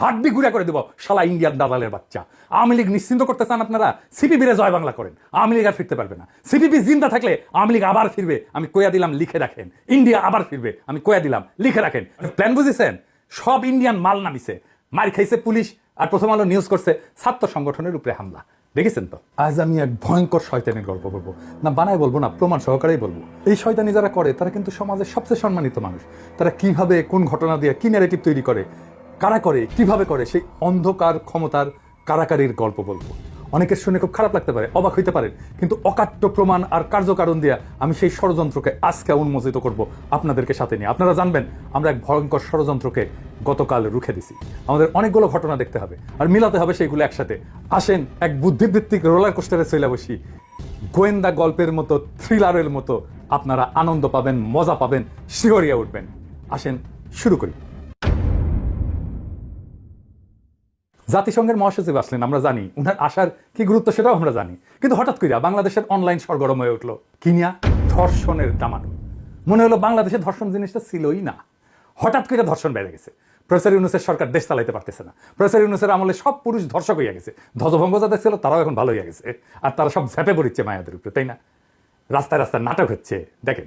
হাড্ডি গুড়া করে দেব, শালা ইন্ডিয়ান দালালের বাচ্চা। আওয়ামী লীগ নিশ্চিন্ত করতে চান আপনারা? সিপিবিরে জয় বাংলা করেন। আওয়ামী লীগ আর ফিরতে পারবে না। সিপিবি জিন্দা থাকলে আওয়ামী লীগ আবার ফিরবে। আমি কয়া দিলাম, লিখে রাখেন। ইন্ডিয়া আবার ফিরবে। আমি কয়া দিলাম, লিখে রাখেন। প্ল্যান বুঝেছেন? সব ইন্ডিয়ান মাল নামিছে। মার খাইছে পুলিশ আর প্রথম আলো নিউজ করছে ছাত্র সংগঠনের উপরে হামলা। দেখেছেন তো? আজ আমি এক ভয়ঙ্কর শয়তানের গল্প বলব। না, বানায় বলব না, প্রমাণ সহকারেই বলব। এই শয়তানি যারা করে, তারা কিন্তু সমাজের সবচেয়ে সম্মানিত মানুষ। তারা কীভাবে, কোন ঘটনা দিয়ে কি ন্যারেটিভ তৈরি করে কারা করে, কীভাবে করে, সেই অন্ধকার ক্ষমতার কারাকারির গল্প বলব। অনেকের শুনে খুব খারাপ লাগতে পারে, অবাক হইতে পারে, কিন্তু অকাট্য প্রমাণ আর কার্যকারণ দিয়া আমি সেই ষড়যন্ত্রকে আজকে উন্মোচিত করব আপনাদেরকে সাথে নিয়ে। আপনারা জানবেন, আমরা এক ভয়ঙ্কর ষড়যন্ত্রকে গতকাল রুখে দিছি। আমাদের অনেকগুলো ঘটনা দেখতে হবে, আর মিলাতে হবে সেইগুলো একসাথে। আসেন, এক বুদ্ধিভিত্তিক রোলার কোস্টারে চলে বসি। গোয়েন্দা গল্পের মতো, থ্রিলারের মতো আপনারা আনন্দ পাবেন, মজা পাবেন, শিহরিয়া উঠবেন। আসেন, শুরু করি। জাতিসংঘের মহাসচিব আসলেন, আমরা জানি। উনার আসার কি গুরুত্ব সেটাও আমরা জানি। কিন্তু হঠাৎ করিয়া বাংলাদেশের অনলাইন সরগরম হয়ে উঠল কিনিয়া ধর্ষণের দামানো মনে হলো বাংলাদেশে ধর্ষণ জিনিসটা ছিলই না। হঠাৎ করে ধর্ষণ বেড়ে গেছে। প্রফেসর ইউনুসের সরকার দেশ চালাইতে পারতেছে না। প্রফেসর ইউনুসের আমলে সব পুরুষ ধর্ষক হইয়া গেছে। ধ্বজভঙ্গ যাদের ছিল তারাও এখন ভালো হইয়া গেছে। আর তারা সব ঝেপে পড়িচ্ছে মায়াদের উপরে, তাই না? রাস্তায় রাস্তায় নাটক হচ্ছে, দেখেন।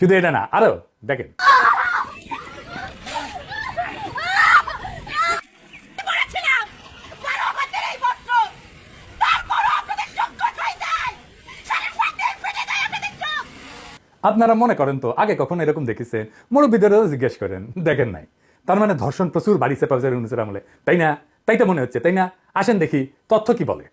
শুধু এটা না, আরও, দেখেন। যায় যায় আপনারা মনে করেন তো, আগে কখন এরকম দেখেছেন মুরব্বীদেরও জিজ্ঞেস করেন, দেখেন নাই। তার মানে ধর্ষণ প্রচুর বাড়িছে প্রফেসর ইউনুসের আমলে। তাই না? তাই তো মনে হচ্ছে, তাই না? আসেন দেখি, তথ্য কি বলে?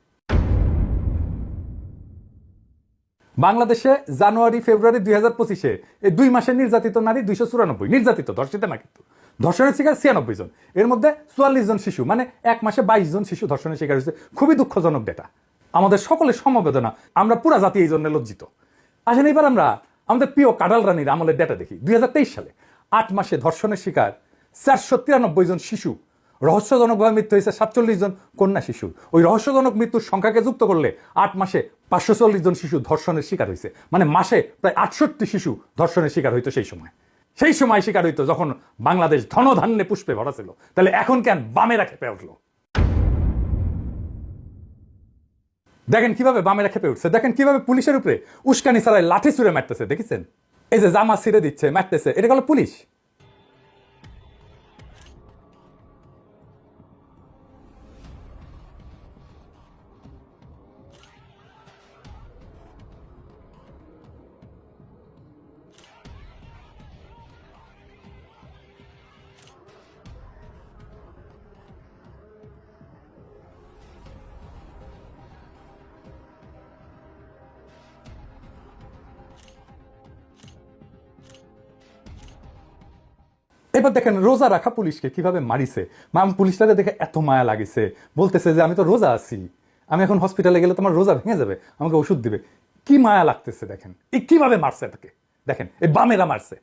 বাংলাদেশে জানুয়ারি, ফেব্রুয়ারি দুই হাজার পঁচিশে এই দুই মাসে নির্যাতিত নারী দুইশো চুরানব্বই, নির্যাতিত, ধর্ষিত না কিন্তু ধর্ষণের শিকার ছিয়ানব্বই জন। এর মধ্যে চুয়াল্লিশ জন শিশু মানে এক মাসে বাইশ জন শিশু ধর্ষণের শিকার হয়েছে। খুবই দুঃখজনক ডেটা আমাদের সকলের সমবেদনা, আমরা পুরা জাতি এই জন্য লজ্জিত। আসেন এবার আমরা আমাদের প্রিয় কাডাল রানীর আমলের ডেটা দেখি। দুই হাজার তেইশ সালে আট মাসে ধর্ষণের শিকার চারশো তিরানব্বই জন শিশু, রহস্যজনকভাবে মৃত্যু হয়েছে সাতচল্লিশ জন কন্যা শিশু ওই রহস্যজনক মৃত্যুর সংখ্যাকে যুক্ত করলে আট মাসে পাঁচশো চল্লিশ জন শিশু ধর্ষণের শিকার হয়েছে মানে মাসে প্রায় আটষট্টি শিশু ধর্ষণের শিকার হইতো সেই সময়। সেই সময় শিকার হইতো যখন বাংলাদেশ ধনধান্যে পুষ্পে ভরা ছিল। তাহলে এখন কেন বামেরা খেপে উঠল? দেখেন কীভাবে বামেরা খেপে উঠছে। দেখেন কীভাবে পুলিশের উপরে উস্কানি ছাড়াই লাঠি ছুঁড়ে মারতেছে। দেখেছেন? এই যে জামা ছিঁড়ে দিচ্ছে, মারতেছে। এটা হলো পুলিশ? এবার দেখেন, রোজা রাখা পুলিশকে কীভাবে মারিছে? মাম পুলিশটাকে দেখে এত মায়া লাগিছে, বলতেছে যে আমি তো রোজা আছি, আমি এখন হসপিটালে গেলে তোমার রোজা ভেঙে যাবে, আমাকে ওষুধ দিবে। কি মায়া লাগতেছে দেখেন? এই কীভাবে মারছে তাকে দেখেন এই বামেরা মারছে।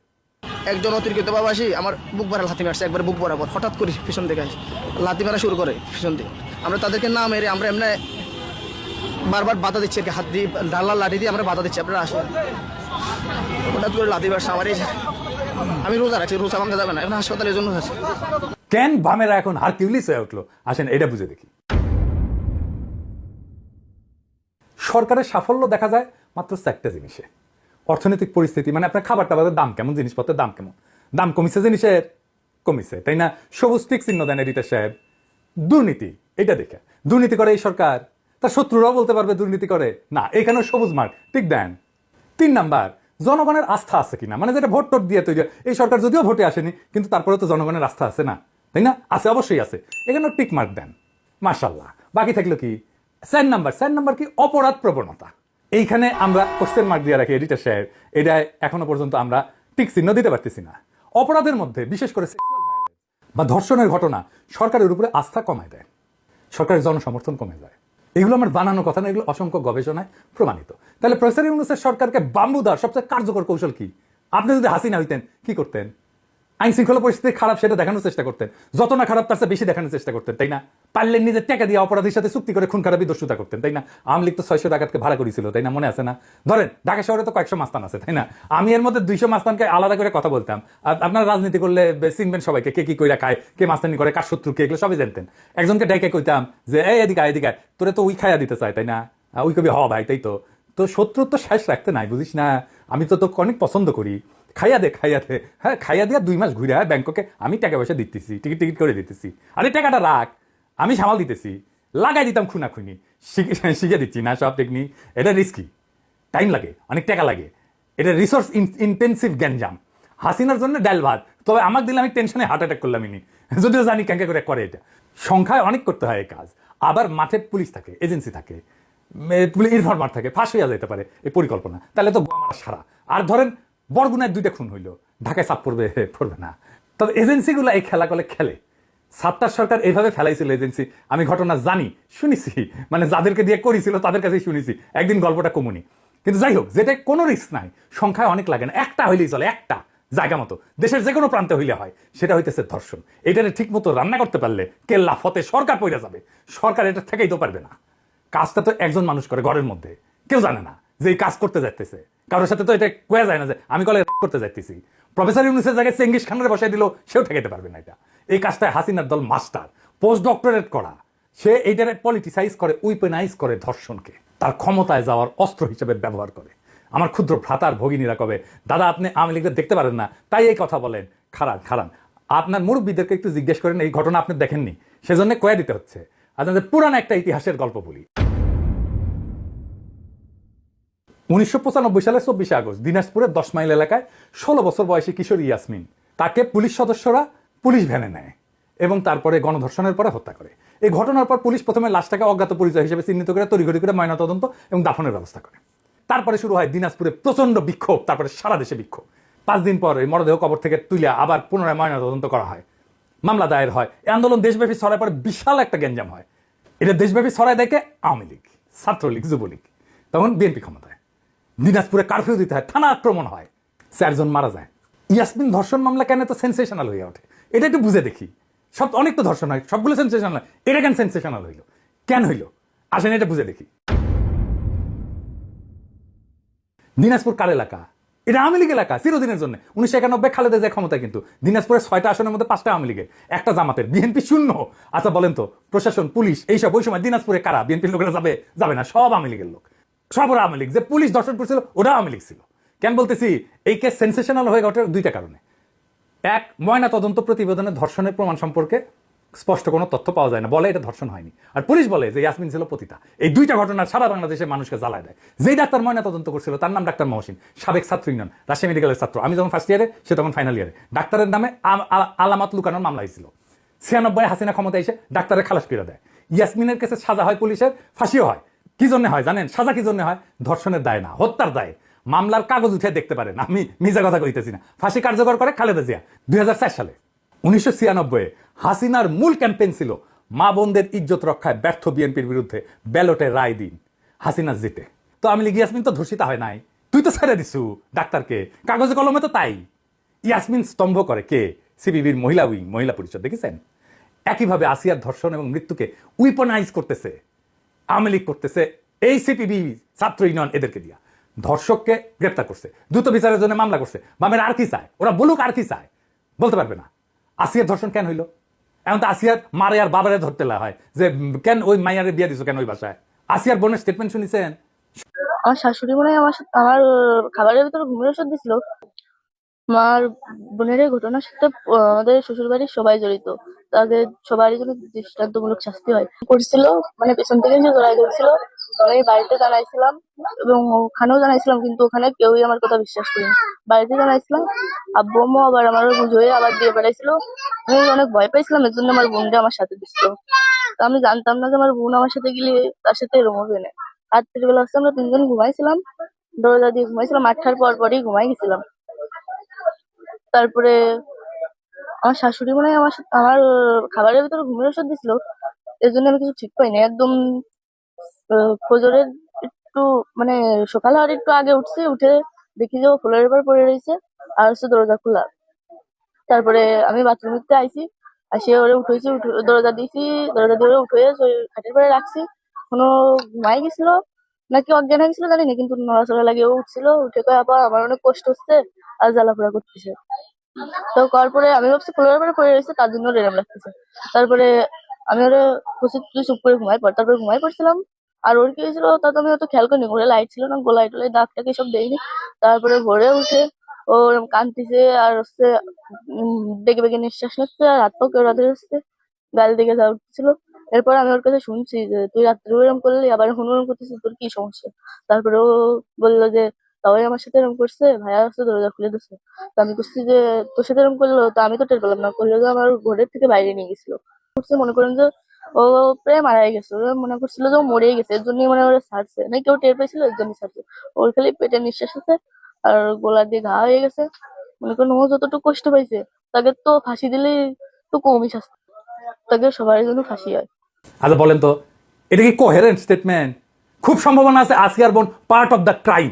একজন অতিরিক্ত বাবাসী আমার বুক ভরা লাথি মারছে, একবার বুক বরাবর হঠাৎ করে পিছন থেকে আসে। লাথি মারা শুরু করে পিছন থেকে আমরা তাদেরকে না মেরে আমরা এমনি বারবার বাধা দিচ্ছি হাত দিয়ে ডাল্লা লাঠি দিয়ে আমরা বাধা দিচ্ছি, আপনারা আসেন। হঠাৎ করে লাথি মারছে আমার এই আমি রোজা রাখছি, রোজা ভাঙা যাবে না, এখন হাসপাতালের জন্য আছে। কেন বামেরা এখন হারকিউলিস হয়ে উঠল? আসেন, এটা বুঝে দেখি। সরকারের সাফল্য দেখা যায় মাত্র চারটা জিনিসে। অর্থনৈতিক পরিস্থিতি মানে আপনার খাবার টাবারের দাম কেমন, জিনিসপত্রের দাম কেমন? দাম কমিছে জিনিসের? কমিছে, তাই না? সবুজ টিক চিহ্ন দেন এডিটার সাহেব। দুর্নীতি, এটা দেখে। দুর্নীতি করে এই সরকার। তার শত্রুরাও বলতে পারবে দুর্নীতি করে। না, এখানেও সবুজ মার্ক ঠিক দেন। তিন নাম্বার জনগণের আস্থা আছে কিনা? মানে যেটা ভোট টোট দিয়ে তৈরি এই সরকার যদিও ভোটে আসেনি, কিন্তু তারপরে তো জনগণের আস্থা আছে না? তাই না? আছে, অবশ্যই আছে। এখানেও টিক মার্ক দেন মার্শাল্লাহ বাকি থাকল কি? চার নাম্বার চার নাম্বার কি? অপরাধ প্রবণতা। এইখানে আমরা কোশ্চেন মার্ক দিয়ে রাখি এডিটার সাহেব। এটা এখনও পর্যন্ত আমরা টিক চিহ্ন দিতে পারতেছি না। অপরাধের মধ্যে, বিশেষ করে বা ধর্ষণের ঘটনা, সরকারের উপরে আস্থা কমায় দেয়। সরকারের জনসমর্থন কমে যায়। এগুলো আমার বানানো কথা না, এগুলো অসংখ্য গবেষণায় প্রমাণিত। তাহলে প্রফেসর ইউনুসের সরকারকে বাম্বু দেওয়ার সবচেয়ে কার্যকর কৌশল কি? আপনি যদি হাসিনা হইতেন, কি করতেন? আইন শৃঙ্খলা পরিস্থিতি খারাপ সেটা দেখানোর চেষ্টা করতেন। যত না খারাপ, তার বেশি দেখানোর চেষ্টা করতেন, তাই না? পারলেন নিজের টাকা দিয়ে অপরাধীর সাথে চুক্তি করে খুন খারাপি দস্যুতা করতেন, তাই না? আওয়ামী লীগ তো ছয়শো টাকাকে ভাড়া করেছিল, তাই না? মনে আছে না? ধরেন, ঢাকা শহরে তো কয়েকশো মাস্তান আছে, তাই না? আমি এর মধ্যে দুইশো মাস্তানকে আলাদা করে কথা বলতাম। আপনারা রাজনীতি করলে চিনবেন সবাইকে, কে কি কইরা খায়, কে মাস্তানি করে, কার শত্রু, কে এগুলো সবই জানতেন। একজনকে ডেকে কইতাম যে, এই এদিকে এদিকে তোরে তো ওই খাইয়া দিতে চায়, তাই না? ওই কবি হ ভাই, তাই তো? তো শত্রু তো শেষ রাখতে নাই, বুঝিস না? আমি তো তোকে অনেক পছন্দ করি। খাইয়া দে খাইয়া দে। হ্যাঁ খাইয়া দিয়া দুই মাস ঘুরে ব্যাংককে। আমি টাকা পয়সা দিতেছি, টিকিট টিকিট করে দিতেছি। আরে টাকাটা রাখ, আমি সামাল দিতেছি। লাগাই দিতাম খুনা খুনি শিখে দিচ্ছি, না সব টেকনিক এটা রিস্কি টাইম লাগে, অনেক টাকা লাগে। এটা রিসোর্স ইন্টেন্সিভ গ্যাঞ্জাম। হাসিনার জন্য ডাল ভাত। তবে আমাকে দিলে আমি টেনশনে হার্ট অ্যাটাক করলাম ইনি। যদিও জানি ক্যাঙ্কে করে করে এটা। সংখ্যায় অনেক করতে হয় এই কাজ। আবার মাঠে পুলিশ থাকে এজেন্সি থাকে। পুলিশ, ইনফরমার থাকে। ফাঁস হইয়া যেতে পারে, এই পরিকল্পনা। তাহলে তো সারা। আর ধরেন বরগুনায় দুইটা খুন হইল। ঢাকায় চাপ পড়বে পড়বে না। তবে এজেন্সিগুলো এই খেলা করলে খেলে। সাত্তার সরকার এইভাবে ফেলাইছিল এজেন্সি। আমি ঘটনা জানি, শুনেছি। মানে যাদেরকে দিয়ে করেছিল, তাদের কাছেই শুনেছি। একদিন গল্পটা কমুনি। কিন্তু যাই হোক, যেটা কোনো রিস্ক নাই। সংখ্যায় অনেক লাগে না। একটা হইলেই চলে, একটা জায়গা মতো। দেশের যে কোনো প্রান্তে হইলে হয়। সেটা হইতেছে ধর্ষণ। এটারে ঠিক মতো রান্না করতে পারলে কেল্লা ফতে সরকার পড়ে যাবে। সরকার এটা থেকেই তো পারবে না। কাজটা তো একজন মানুষ করে ঘরের মধ্যে। কেউ জানে না। যে কাজ করতে যাইতেছে। কারোর সাথে তো এটা কোয়া যায় না যে আমি কলে করতে যাইতেছি। প্রফেসর ইউনুসের জায়গায় চেঙ্গিস খানের বসাই দিল সেও ঠেকাতে পারবে না এটা। এই কাজটায় হাসিনার দল মাস্টার পোস্ট ডক্টরেট করা। সে এইটারে পলিটিসাইজ করে উইপেনাইজ করে ধর্ষণকে। তার ক্ষমতায় যাওয়ার অস্ত্র হিসেবে ব্যবহার করে। আমার ক্ষুদ্র ভ্রাতার ভগিনীরা কবে, দাদা, আপনি আওয়ামী লীগকে দেখতে পারেন না। তাই এই কথা বলেন। খারাপ খারাপ আপনার মুরব্বীদেরকে একটু জিজ্ঞেস করেন, এই ঘটনা আপনি দেখেননি? সেজন্য কয়ে দিতে হচ্ছে। আপনাদের পুরান একটা ইতিহাসের গল্প বলি। উনিশশো সালের চব্বিশে আগস্ট, দিনাজপুরের দশ মাইল এলাকায় ষোলো বছর বয়সী কিশোর ইয়াসমিন। তাকে পুলিশ সদস্যরা পুলিশ ভ্যানে নেয় এবং তারপরে গণধর্ষণের পরে হত্যা করে। এই ঘটনার পর পুলিশ প্রথমে লাশটাকে অজ্ঞাত পরিচয় হিসেবে চিহ্নিত করে, তড়িঘড়ি করে ময়নাতদন্ত এবং দাফনের ব্যবস্থা করে। তারপরে শুরু হয় দিনাজপুরে প্রচণ্ড বিক্ষোভ, তারপরে সারা দেশে বিক্ষোভ। পাঁচ দিন পর এই মরদেহ কবর থেকে তুলে আবার পুনরায় ময়নাতদন্ত করা হয়। মামলা দায়ের হয়। এই আন্দোলন দেশব্যাপী ছড়ায় পরে বিশাল একটা গ্যাঞ্জাম হয়। এটা দেশব্যাপী ছড়ায় দেখে আওয়ামী লীগ, ছাত্রলীগ, যুবলীগ, তখন বিএনপি ক্ষমতায়। দিনাজপুরে কারফিউ দিতে হয়, থানা আক্রমণ হয়, চারজন মারা যায়। ইয়াসমিন ধর্ষণ মামলা কেন তো সেন্সেশনাল হয়ে ওঠে? এটা একটু বুঝে দেখি। সব অনেক তো ধর্ষণ হয়, সবগুলো সেন্সেশনাল হয়। এটা কেন সেন্সেশনাল হইল? কেন হইল? আসেন এটা বুঝে দেখি। দিনাজপুর কার এলাকা? এটা আওয়ামী লীগ এলাকা, চিরদিনের জন্য। উনিশশো একানব্বই খালেদা যায় ক্ষমতা কিন্তু। দিনাজপুরের ছয়টা আসনের মধ্যে পাঁচটা আওয়ামী লীগের, একটা জামাতের। বিএনপি শূন্য। আচ্ছা বলেন তো, প্রশাসন, পুলিশ, এইসব, ওই সময় দিনাজপুরে কারা? বিএনপির লোকেরা যাবে যাবে না, সব আওয়ামী লীগের লোক। সব ওরা আওয়ামী লীগ। যে পুলিশ দর্শন করছিল, ওরা আওয়ামী লীগ ছিল। কেন বলতেছি, এই কেস সেন্সেশনাল হয়ে ওঠার দুইটা কারণে। এক, ময়না তদন্ত প্রতিবেদনে ধর্ষণের প্রমাণ সম্পর্কে স্পষ্ট কোনো তথ্য পাওয়া যায় না। বলে এটা ধর্ষণ হয়নি। আর পুলিশ বলে যে ইয়াসমিন ছিল পতিতা। এই দুইটা ঘটনা সারা বাংলাদেশের মানুষকে জ্বালায় দেয়। যেই ডাক্তার ময়না তদন্ত করছিল, তার নাম ডাক্তার মহসিন। সাবেক ছাত্র ইউনিয়ন, রাজশাহী মেডিকেলের ছাত্র। আমি যখন ফার্স্ট ইয়ারে সে তখন ফাইনাল ইয়ারে ডাক্তারের নামে আলামাত লুকানোর মামলা হয়েছিল ছিয়ানব্বই হাসিনা ক্ষমতা এসে ডাক্তারের খালাস করে দেয়। ইয়াসমিনের কাছে সাজা হয় পুলিশের, ফাঁসিও হয়। কি জন্য হয় জানেন? সাজা কি জন্য হয়? ধর্ষণের দায় না, হত্যার দায়। মামলার কাগজ উঠে দেখতে পারেন। আমি মিজা কথা কইতেছি না। ফাঁসি কার্যকর করে খালেদা জিয়া, দুই সালে। উনিশশো ছিয়ানব্বই হাসিনার মূল ক্যাম্পেইন ছিল মা বোনদের ইজ্জত রক্ষায় ব্যর্থ বিএনপির বিরুদ্ধে ব্যালটে রায় দিন হাসিনা জিতে। তো আমি ইয়াসমিন তো ধর্ষিতা হয় নাই। তুই তো ছেড়ে দিছু ডাক্তারকে। কাগজে কলমে তো তাই। ইয়াসমিন স্তম্ভ করে কে? সিবিবির মহিলা উইং, মহিলা পরিষদ, দেখেছেন? একইভাবে আসিয়ার ধর্ষণ এবং মৃত্যুকে উইপনাইজ করতেছে। আওয়ামী লীগ করতেছে, এই সিপিবি ছাত্র ইউনিয়ন এদেরকে দিয়া। ধর্ষককে গ্রেপ্তার করছে, দ্রুত বিচারের জন্য মামলা করছে। বামের আর কি চায়? ওরা বলুক আর কি চায়? বলতে পারবে না। আসিয়ার ধর্ষণ কেন হইল? এখন তো আসিয়ার মারে আর বাবারে ধরতে হয়, যে কেন ওই মাইয়ারে বিয়ে দিছো কেন ওই বাসায়? আসিয়ার বোনের স্টেটমেন্ট শুনিছেন? আমার শাশুড়ি মনে হয় আমার আমার খাবারের ভিতরে ঘুমের ওষুধ দিছিল। আমার বোনের এই ঘটনার সাথে আমাদের শ্বশুর বাড়ির সবাই জড়িত। তাদের সবারই জন্য দৃষ্টান্তমূলক শাস্তি হয়। করছিল মানে পেছন থেকে যে জড়াই ধরছিল আমি বাড়িতে জানাইছিলাম এবং ওখানেও জানাইছিলাম, কিন্তু ওখানে কেউই আমার কথা বিশ্বাস করেনি। বাড়িতে জানাইছিলাম, আব্বু, আম্মু আবার আমার বুঝে আবার দিয়ে বেড়াইছিল আমি অনেক ভয় পাইছিলাম, এর জন্য আমার বোনটা আমার সাথে দিছিল। তো আমি জানতাম না যে আমার বোন আমার সাথে গেলে তার সাথে এরকম হবে না। রাত্রির বেলা হচ্ছে আমরা তিনজন ঘুমাইছিলাম, দরজা দিয়ে ঘুমাইছিলাম, আটটার পর পরই ঘুমাই গেছিলাম। তারপরে আমার শাশুড়ি মনে হয় আমার আমার খাবারের ভিতরে ঘুমের ওষুধ দিছিল। এর জন্য আমি কিছু ঠিক পাইনি একদম আহ, ফজরের একটু মানে সকাল হওয়ার একটু আগে উঠছি উঠে দেখি যে ও ফ্লোরের উপর পড়ে রয়েছে আর হচ্ছে দরজা খোলা। তারপরে আমি বাথরুম বাথরুমে আইছি আসে ওরে উঠেছি উঠে- দরজা দিয়েছি দরজা দিয়ে উঠে ওই খাটের পরে রাখছি। কোনো ঘুমাই গেছিল নাকি অজ্ঞান হয়ে গেছিল জানি না কিন্তু নড়াচড়া লাগে উঠছিল। উঠে কয়ে আপা আমার অনেক কষ্ট হচ্ছে। আর জ্বালাপোড়া করতেছে। তো করার পরে আমি ভাবছি ফ্লোরের পরে পড়ে রয়েছে তার জন্য রেরাম লাগতেছে তারপরে আমি ওরা তুই চুপ করে ঘুমাই পড়। তারপরে ঘুমাই পড়ছিলাম। আর ওর কি হয়েছিল তা তো আমি অত খেয়াল করিনি। ঘরে লাইট ছিল না গোলাই টোলাই দাগ টাকে সব দেয়নি। তারপরে ভোরে উঠে ও ওরম কাঁদতেছে আর হচ্ছে উম, বেগে নিঃশ্বাস নিচ্ছে আর হাত পা কেউ হচ্ছে গাল দিকে যা উঠছিল। এরপর আমি ওর কাছে শুনছি যে তুই রাত্রে এরকম করলি আবার ওরকম করতেছিস তোর কি সমস্যা? তারপরে ও বলল যে সবাই আমার সাথে এরকম করছে, ভাইয়া আসছে দরজা খুলে দিচ্ছে তো আমি করছি যে, তোর সাথে এরকম করল তো আমি তো টের পেলাম না। করলে আমার ঘরের থেকে বাইরে নিয়ে গেছিল। করছে, মনে করেন যে, ও প্রায় মারা গেছে। মনে করছিল যে, ও মরেই গেছে। এর জন্যই মানে ওরা ছাড়ছে। না কেউ টের পেয়েছিল এর জন্য ছাড়ছে। ওর খালি পেটে নিঃশ্বাস আছে আর গলা দিয়ে ঘা হয়ে গেছে। মনে করেন ও যতটুকু কষ্ট পাইছে, তাকে তো ফাঁসি দিলেই তো কমই শাস্তি। তাকে সবার জন্য ফাঁসি হয়। আচ্ছা বলেন তো, এটা কি কোহেরেন্ট স্টেটমেন্ট খুব সম্ভাবনা আছে আসিয়ার বোন পার্ট অফ দ্য ক্রাইম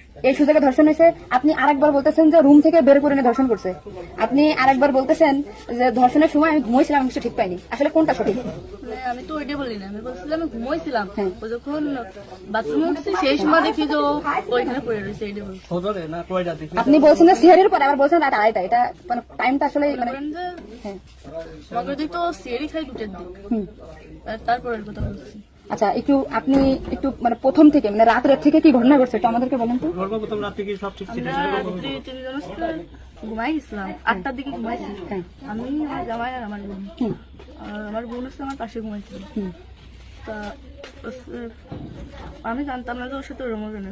এই সুযোগে ধর্ষণ হয়েছে। আপনি আরেকবার বলতেছেন যে রুম থেকে বের করে নিয়ে ধর্ষণ করছে। আপনি আরেকবার বলতেছেন যে ধর্ষণের সময় আমি ঘুমাইছিলাম আমি কিছু ঠিক পাইনি। আসলে কোনটা সঠিক? মানে আমি তো ওইটাই বলি না আমি বলছিলাম আমি ঘুমাইছিলাম। হ্যাঁ। ও যখন বাথরুমে উঠছি সেই সময় দেখি যে ওইখানে পড়ে রয়েছে এইটাই বলছি। আপনি বলছেন যে সিহারির পরে আবার বলছেন রাত আড়াইটা এটা মানে টাইমটা আসলে মানে হ্যাঁ। মগর দিক তো সিয়ারি খাই দুটের দিক। তারপরের কথা বলছি। আচ্ছা একটু আপনি একটু মানে প্রথম থেকে মানে রাতের থেকে কি ঘটনা ঘটছে একটু আমাদেরকে বলেন তো। আমরা রাত্রি তিনজন হচ্ছে ঘুমাই গেছিলাম। আটটার দিকে ঘুমাইছি। হ্যাঁ। আমি আমার জামাই আর আমার বোন। আমার বোন হচ্ছে আমার পাশে ঘুমাইছিল। তা আমি জানতাম না যে ওর সাথে ওরম হবে না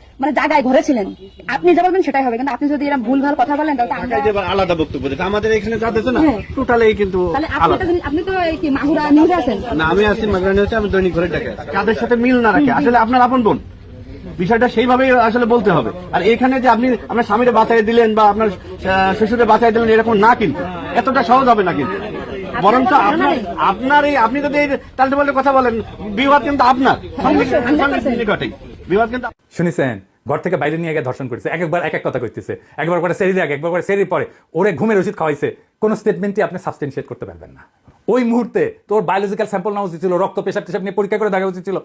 মানে জায়গায় ঘরে ছিলেন। আপনি যা বলবেন সেটাই হবে কিন্তু আপনি যদি এরকম ভুল ভালো কথা বলেন তাহলে আমরা- আলাদা বক্তব্য দিতে আমাদের এখানে যা দিচ্ছে না হ্যাঁ। টোটালি কিন্তু আপনি তো তো এই কি মাহুরা নিউজে আছেন? না আমি আছি মাগরানি হচ্ছে আমি দৈনিক ঘরে ডাকে কাদের সাথে মিল না রাখে? আসলে আপনার আপন বোন। বিষয়টা সেইভাবেই আসলে বলতে হবে। আর এখানে যে আপনি আপনার স্বামীরে বাঁচাই দিলেন বা আপনার শ্বশুরে বাঁচাই দিলেন এরকম না কিন্তু। এতটা সহজ হবে না কিন্তু। বরঞ্চ আপনার আপনার এই আপনি যদি তালটে পাল্টে কথা বলেন বিবাদ কিন্তু আপনার। নিকটেই। বিবাদ কিন্তু শুনেছেন ঘর থেকে বাইরে নিয়ে গিয়ে ধর্ষণ করেছে। এক একবার, এক এক কথা কইতেছে। একবার করে সেরি আগে, একবার করে সেরি পরে। ওরে ঘুমের ওষুধ খাওয়াইছে। কোনো স্টেটমেন্টই আপনি সাবস্টেন্সিয়েট করতে পারবেন না। ওই মুহূর্তে তোর বায়োলজিক্যাল স্যাম্পল নেওয়া উচিত ছিল, রক্ত, পেশাব টেশাব নিয়ে পরীক্ষা করে দেখা উচিত ছিল।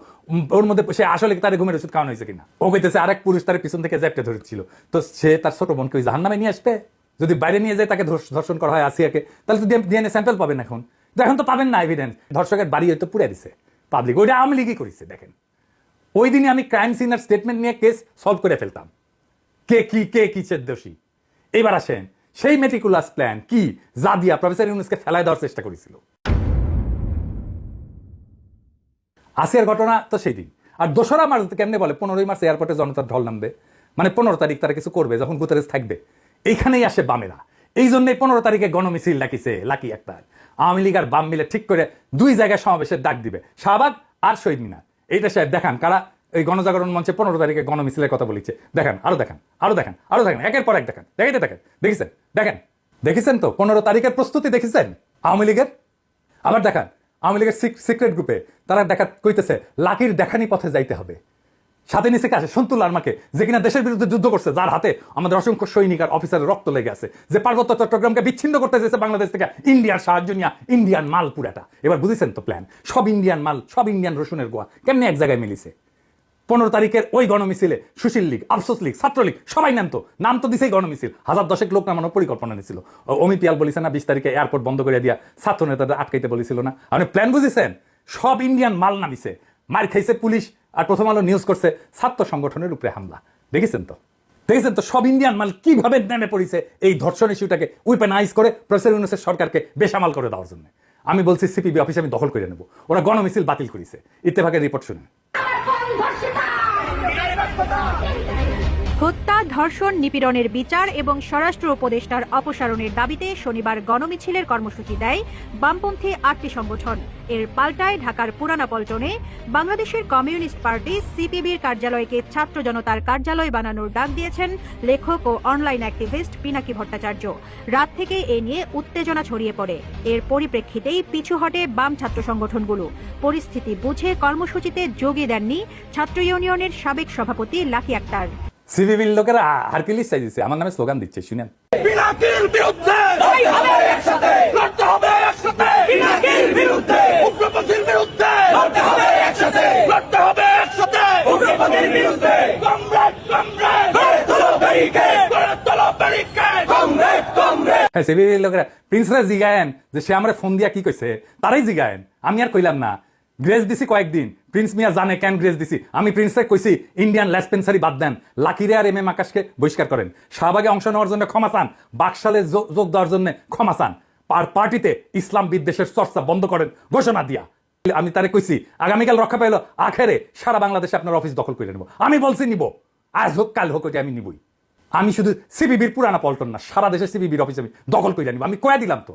ওর মধ্যে সে আসলে তার ঘুমের ওষুধ খাওয়ানো হয়েছে কিনা? ও কইতেছে, আরেক পুরুষ তার পিছন থেকে জ্যাপটে ধরেছিল। তো সে তার ছোট বোনকে ওই জাহান্নামে নিয়ে আসবে? যদি বাইরে নিয়ে যায় তাকে ধর্ষ- ধর্ষণ করা হয় আসিয়াকে, তাহলে তো ডিএনএ স্যাম্পল পাবেন এখন। তো এখন তো পাবেন না এভিডেন্স ধর্ষকের বাড়ি হয়তো পুড়ে দিছে। পাবলিক ওইটা আওয়ামী লীগই করেছে, দেখেন। ওই দিনে আমি ক্রাইম সিনার স্টেটমেন্ট নিয়ে কেস সলভ করে ফেলতাম। কে কি, কে কিসের দোষী? এবার আসেন, সেই মেটিকুলাস প্ল্যান কি যা দিয়া প্রফেসর ইউনুসকে ফেলায় দেওয়ার চেষ্টা করেছিল। আসিয়ার ঘটনা তো সেই দিন। আর দোসরা মার্চ কেমনে বলে? পনেরোই মার্চ এয়ারপোর্টে জনতার ঢল নামবে। মানে পনেরো তারিখ তারা কিছু করবে, যখন গুতারেজ থাকবে। এইখানেই আসে বামেরা। এই জন্যই পনেরো তারিখে গণমিছিল ডাকিছে লাকি একটা আওয়ামী লীগ আর বাম মিলে ঠিক করে দুই জায়গায় সমাবেশের ডাক দিবে। শাহবাগ আর শহীদ মিনার। এইটা সাহেব দেখান, কারা এই গণজাগরণ মঞ্চে পনেরো তারিখে গণমিছিলের কথা বলেছে। দেখেন, আরও দেখেন আরও দেখেন আরও দেখেন, একের পর এক দেখেন, দেখাইতে দেখেন দেখেছেন? দেখেন, দেখেছেন তো? পনেরো তারিখের প্রস্তুতি দেখেছেন? আওয়ামী লীগের? আবার দেখান, আওয়ামী লীগের সিক্রেট গ্রুপে তারা দেখা কইতেছে লাকির দেখানি পথে যাইতে হবে। সাথে নিচে আসে সন্তুল আর্মাকে, যে কিনা দেশের বিরুদ্ধে যুদ্ধ করছে, যার হাতে আমাদের অসংখ্য সৈনিক আর অফিসারের রক্ত লেগে আছে, যে পার্বত্য চট্টগ্রামকে বিচ্ছিন্ন করতে চেয়েছে বাংলাদেশ থেকে ইন্ডিয়ার সাহায্য নিয়ে, ইন্ডিয়ান মাল পুরাটা। এবার বুঝেছেন তো প্ল্যান সব ইন্ডিয়ান মাল, সব ইন্ডিয়ান রসুনের গোয়া, কেমনে এক জায়গায় মিলিছে? পনেরো তারিখের ওই গণমিছিলে সুশীল লীগ, আফসোস লীগ ছাত্রলীগ সবাই নাম তো নাম তো দিছেই গণমিছিল। হাজার দশেক লোক নামানোর পরিকল্পনা নিয়েছিল অমিত পিয়াল বলেছে না, বিশ তারিখে এয়ারপোর্ট বন্ধ করে দিয়া ছাত্র নেতাদের আটকাইতে বলেছিল না। আপনি প্ল্যান বুঝেছেন? সব ইন্ডিয়ান মাল নামিছে। মার খাইছে পুলিশ আর প্রথম আলো নিউজ করছে ছাত্র সংগঠনের উপরে হামলা। দেখেছেন তো? দেখেছেন তো সব ইন্ডিয়ান মাল কীভাবে নেমে পড়েছে এই ধর্ষণ ইস্যুটাকে উইপেনাইজ করে প্রফেসর ইউনুসের সরকারকে বেসামাল করে দেওয়ার জন্য। আমি বলছি সিপিবি অফিসে আমি দখল করে নেব। ওরা গণমিছিল বাতিল করেছে। ইত্তেফাকের রিপোর্ট শুনে হত্যা, ধর্ষণ, নিপীড়নের বিচার এবং স্বরাষ্ট্র উপদেষ্টার অপসারণের দাবিতে শনিবার গণমিছিলের কর্মসূচি দেয় বামপন্থী আটটি সংগঠন। এর পাল্টায় ঢাকার পুরানা পল্টনে বাংলাদেশের কমিউনিস্ট পার্টি সিপিবির কার্যালয়কে ছাত্র জনতার কার্যালয় বানানোর ডাক দিয়েছেন লেখক ও অনলাইন অ্যাক্টিভিস্ট পিনাকি ভট্টাচার্য। রাত থেকে এ নিয়ে উত্তেজনা ছড়িয়ে পড়ে। এর পরিপ্রেক্ষিতেই পিছু হটে বাম ছাত্র সংগঠনগুলো। পরিস্থিতি বুঝে কর্মসূচিতে যোগই দেননি ছাত্র ইউনিয়নের সাবেক সভাপতি লাকি আক্তার। সিপিবির লোকেরা হারকিলিস চাইছে আমার নামে স্লোগান দিচ্ছে শুনেন। পিনাকির বিরুদ্ধে হবে একসাথে। লড়তে হবে একসাথে! পিনাকির বিরুদ্ধে উগ্রপন্থীর বিরুদ্ধে লড়তে হবে একসাথে। লড়তে হবে একসাথে! উগ্রপন্থীর বিরুদ্ধে কমরেড কমরেড গড়ে তোলো ব্যারিকেড গড়ে তোলো ব্যারিকেড কমরেড কমরেড হ্যাঁ সিপিবির লোকেরা প্রিন্সরা জিগায়েন যে সে আমরা ফোন দিয়া কি কইছে তারাই জিগায়েন। আমি আর কইলাম না। গ্রেস দিছি কয়েকদিন। প্রিন্স মিয়া জানে কেন গ্রেস দিছি আমি প্রিন্সে কইছি ইন্ডিয়ান ল্যাসপেন্সারি বাদ দেন। লাকিরে আর এম এম আকাশকে বহিষ্কার করেন। শাহবাগে অংশ নেওয়ার জন্য ক্ষমা চান। বাকশালে যোগ দেওয়ার জন্য ক্ষমা চান। আর পার্টিতে ইসলাম বিদ্বেষের চর্চা বন্ধ করেন। ঘোষণা দিয়া। আমি তারে কইছি, আগামীকাল রক্ষা পাইলো, আখেরে সারা বাংলাদেশে আপনার অফিস দখল করে নেব। আমি বলছি, নিব। আজ হোক, কাল হোক আমি নিবই। আমি শুধু সিবিবির পুরানা পল্টন না, সারা দেশে সিবিবির অফিস আমি দখল করে নিব। আমি কয়া দিলাম তো?